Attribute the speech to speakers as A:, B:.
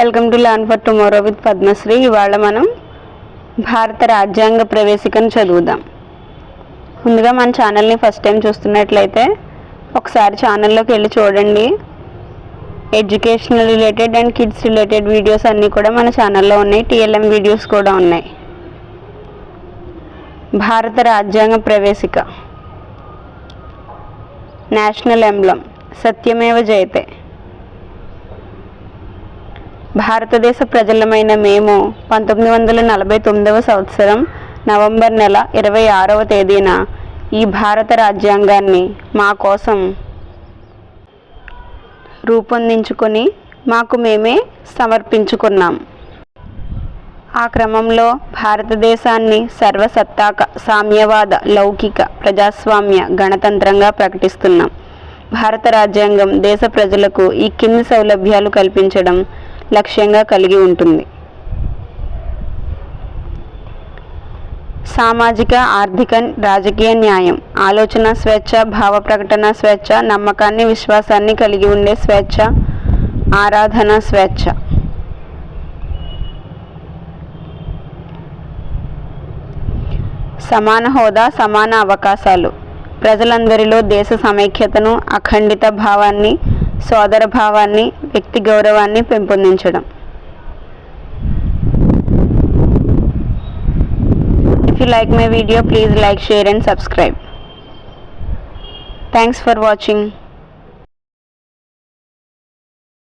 A: Welcome to learn for tomorrow with Padmasri. ఇవాళ మనం భారత రాజ్యాంగ ప్రవేశికను చదువుదాం. ముందుగా మన ఛానల్ని ఫస్ట్ టైం చూస్తున్నట్లయితే ఒకసారి ఛానల్లోకి వెళ్ళి చూడండి. Educational related and kids related videos అన్నీ కూడా మన ఛానల్లో ఉన్నాయి. టీఎల్ఎం వీడియోస్ కూడా ఉన్నాయి. భారత రాజ్యాంగ ప్రవేశిక. నేషనల్ ఎంబ్లం సత్యమేవ జయతే. భారతదేశ ప్రజలమైన మేము పంతొమ్మిది వందల నలభై తొమ్మిదవ సంవత్సరం నవంబర్ నెల ఇరవై ఆరవ తేదీన ఈ భారత రాజ్యాంగాన్ని మా కోసం రూపొందించుకొని మాకు మేమే సమర్పించుకున్నాం. ఆ క్రమంలో భారతదేశాన్ని సర్వసత్తాక సామ్యవాద లౌకిక ప్రజాస్వామ్య గణతంత్రంగా ప్రకటిస్తున్నాం. భారత రాజ్యాంగం దేశ ప్రజలకు ఈ కింది సౌలభ్యాలు కల్పించడం లక్ష్యంగా కలిగి ఉంటుంది. సామాజిక ఆర్థిక రాజకీయ న్యాయం ఆలోచన స్వేచ్ఛ భావ ప్రకటన స్వేచ్ఛ నమ్మకాన్ని విశ్వాసాన్ని కలిగి ఉండే స్వేచ్ఛ ఆరాధన స్వేచ్ఛ. సమాన హోదా సమాన అవకాశాలు. ప్రజలందరిలో దేశ సమైక్యతను అఖండిత భావాన్ని సోదర భావాన్ని వ్యక్తి గౌరవాన్ని పెంపొందించడం. If you like my video please like share and subscribe thanks for watching